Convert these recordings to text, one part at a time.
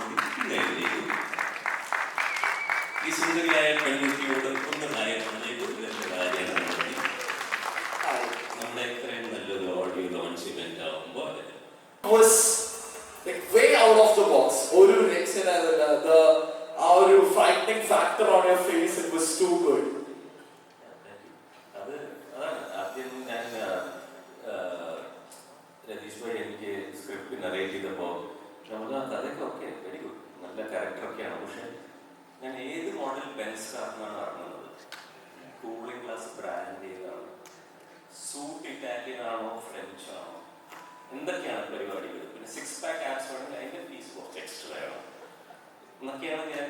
ലഭിക്കുന്നതിലേക്ക് ഈ സുന്ദരിയായ പെൺകുട്ടിയോട് ബെൻസ് കാർന്നാണ് ഇറങ്ങുന്നത് കൂളിംഗ് ഗ്ലാസ് ബ്രാൻഡ് ഏതാണ് സൂട്ട് ഇറ്റാലിയൻ ആണോ ഫ്രഞ്ച് ആണോ? എന്തൊക്കെയാണ് പരിപാടികൾ? പിന്നെ സിക്സ് പാക്ക് ആപ്സ് വേണമെങ്കിൽ അതിന്റെ ഫീസ് കുറച്ച് എക്സ്ട്രാ വേണം. എന്നൊക്കെയാണ് ഞാൻ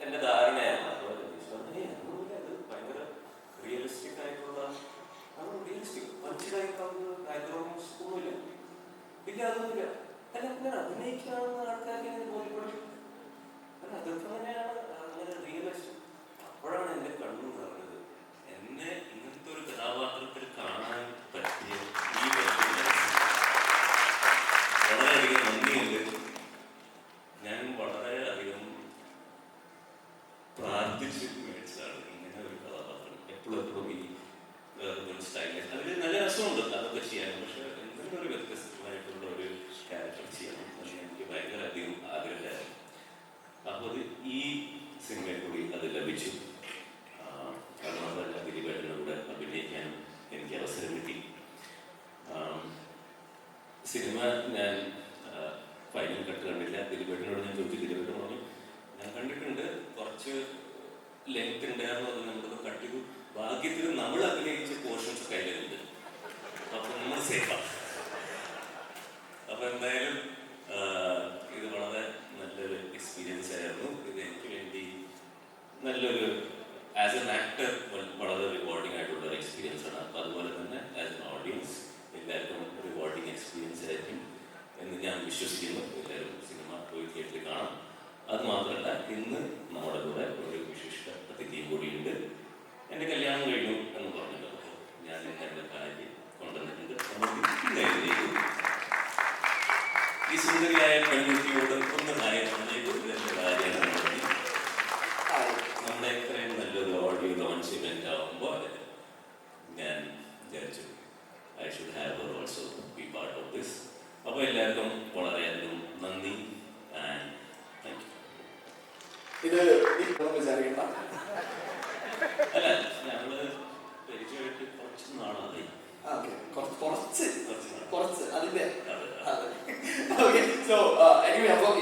എന്റെ ധാരണയാണ് അപ്പോൾ രതീഷ് പറഞ്ഞു, "ഏയ്, അതൊന്നുമില്ല, ഇത് ഭയങ്കര റിയലിസ്റ്റിക് ആയിട്ടുള്ള അത് ഈ സിനിമയിൽ കൂടി അത് ലഭിച്ചു. അതല്ല ദിലീപേട്ടന്റെ കൂടെ അഭിനയിക്കാൻ എനിക്ക് അവസരം കിട്ടി. സിനിമ ഞാൻ ഫൈനൽ കട്ട് കണ്ടില്ല. ദിലീപേട്ടനോട് ഞാൻ ചോദിച്ചു ദിലീപേട്ടൻ പറഞ്ഞു ഞാൻ കണ്ടിട്ടുണ്ട്. കുറച്ച് ലെങ്ത് ഉണ്ടായിരുന്നു. അത് നമ്മളത് കട്ട് ചെയ്തു. ഭാഗ്യത്തിൽ നമ്മൾ അഭിനയിച്ച പോർഷൻസ് കയ്യിലുണ്ട് അപ്പൊ നമ്മൾ സേഫാണ് അപ്പൊ എന്തായാലും ആ, ഇത് വളരെ നല്ലൊരു എക്സ്പീരിയൻസ് ആയിരുന്നു ഇത് എനിക്ക് വേണ്ടി നല്ലൊരു ആസ് എൻ ആക്ടർ വളരെ റിവാർഡിംഗ് ആയിട്ടുള്ള ഒരു എക്സ്പീരിയൻസ് ആണ്. അപ്പൊ അതുപോലെ തന്നെ ആസ് എൻ ഓഡിയൻസ് എല്ലാവർക്കും റിവാർഡിംഗ് എക്സ്പീരിയൻസ് ആയിരിക്കും എന്ന് ഞാൻ വിശ്വസിക്കുന്നു. എല്ലാവരും സിനിമ പോയി തിയേറ്ററിൽ കാണാം. അത് മാത്രമല്ല ഇന്ന് നമ്മുടെ കൂടെ ഒരു വിശിഷ്ട അതിഥിയും കൂടിയുണ്ട്. എന്റെ കല്യാണം കഴിഞ്ഞു എന്ന് പറഞ്ഞല്ലോ അപ്പോൾ ഞാൻ എന്റെ ഭാര്യ കൊണ്ടുവന്നിട്ടുണ്ട്. ഈ സുന്ദരിയായ പെൺകുട്ടിയോട് ഒന്ന് ഹായ പറഞ്ഞേക്കും ഇതെന്റെ ഭാര്യയാണ് നന്ദി. നമ്മുടെ ഇത്രയും നല്ലൊരു ലോഞ്ച് ഇവന്റ് ആവുമ്പോൾ ഞാൻ വിചാരിച്ചു I should have also be part of this അപ്പോൾ എല്ലാവർക്കും വളരെയധികം നന്ദി ആൻഡ് താങ്ക് യു ഇത് വിചാരിക്കണ്ട. അല്ല ഞങ്ങൾ പരിചയമായിട്ട് കുറച്ച് നാളായി. കുറച്ച്. കുറച്ച് അതിന്റെ. അതെ അതെ. ഓക്കെ സോ എനിവേ അപ്പോൾ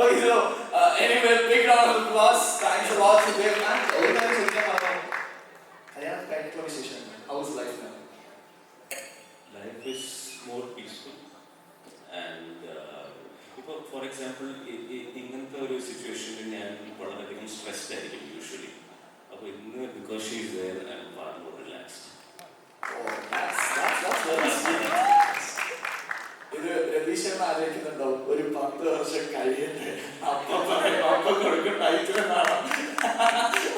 Okay, so uh, anyway, big round of applause. Thanks a lot to them. And ഒരു കാര്യം ചോദിക്കാൻ പറഞ്ഞു കല്യാണം കഴിഞ്ഞിട്ടുള്ള വിശേഷം house life life is more peaceful and ഇപ്പോൾ ഫോർ എക്സാമ്പിൾ ഇങ്ങനത്തെ ഒരു സിറ്റുവേഷനിൽ ഞാൻ വളരെയധികം സ്ട്രെസ്ഡ് ആയിരിക്കും യൂഷ്വലി അപ്പോൾ ഇന്ന് ബിക്കോസ് ഷീ ഇസ് വെയർ ഇത് രതീശൻ ആലോചിക്കുന്നുണ്ടോ ഒരു പത്ത് വർഷം കഴിയട്ടെ അപ്പൊ പറയും, അപ്പൊ കൊടുക്കും ടൈറ്റിൽ എന്നാണോ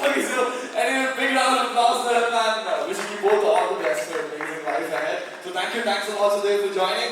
Okay, so anyway, big round of applause for him and uh, wishing you both all the best for your amazing life ahead. So thank you, thanks a lot today for joining.